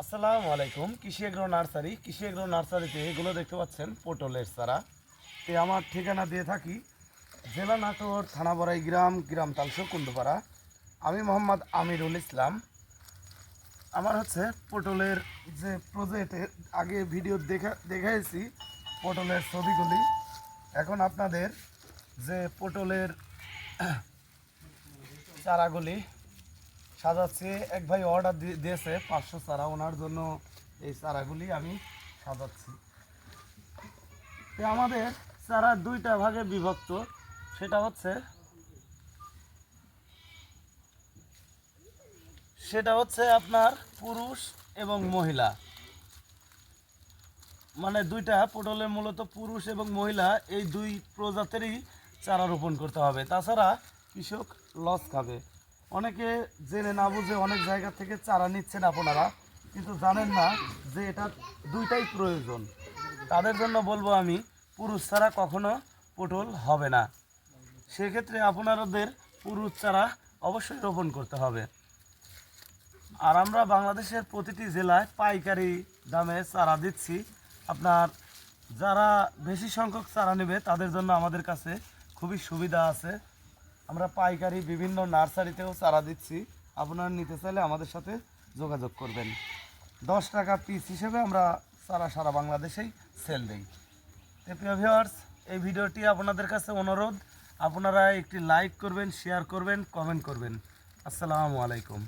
আসসালামু আলাইকুম। কৃষি এগ্রো নার্সারি, কৃষি এগ্রো নার্সারিতে এগুলো দেখতে পাচ্ছেন, পটলের চারা। তে আমার ঠিকানা দিয়ে থাকি, জেলা নাটোর থানা বড়াই গ্রাম গ্রাম তালসো কুন্দপাড়া। আমি মোহাম্মদ আমিরুল ইসলাম। আমার হচ্ছে পটলের যে প্রজেক্টে আগে ভিডিও দেখা, দেখাইছি, পটলের ছবিগুলি। এখন আপনাদের যে পটলের চারাগুলি সাজাচ্ছি। এক ভাই অর্ডার দিয়েছে পাঁচশো চারা। ওনার জন্য এই চারাগুলি আমি সাজাচ্ছি। আমাদের চারা দুইটা ভাগে বিভক্ত। সেটা হচ্ছে সেটা হচ্ছে আপনার পুরুষ এবং মহিলা। মানে দুইটা পটলের মূলত পুরুষ এবং মহিলা, এই দুই প্রজাতিরই চারা রোপণ করতে হবে। তাছাড়া কৃষক লস খাবে। অনেকে জেনে না বুঝে অনেক জায়গা থেকে চারা নিচ্ছেন আপনারা, কিন্তু জানেন না যে এটা দুইটাই প্রয়োজন। তাদের জন্য বলব আমি, পুরুষ চারা কখনো পটল হবে না। সেক্ষেত্রে আপনাদের পুরুষ চারা অবশ্যই রোপণ করতে হবে। আর আমরা বাংলাদেশের প্রতিটি জেলায় পাইকারি দামে চারা দিচ্ছি। আপনার যারা বেশি সংখ্যক চারা নেবে, তাদের জন্য আমাদের কাছে খুবই সুবিধা আছে। আমরা পাইকারি বিভিন্ন নার্সারিতেও চারা দিচ্ছি। আপনারা নিতে চাইলে আমাদের সাথে যোগাযোগ করবেন। দশ টাকা পিস হিসেবে আমরা চারা সারা বাংলাদেশেই সেল দিই। তো প্রিয় ভিউয়ার্স এই ভিডিওটি আপনাদের কাছে অনুরোধ। আপনারা একটি লাইক করবেন শেয়ার করবেন কমেন্ট করবেন। আসসালামু আলাইকুম।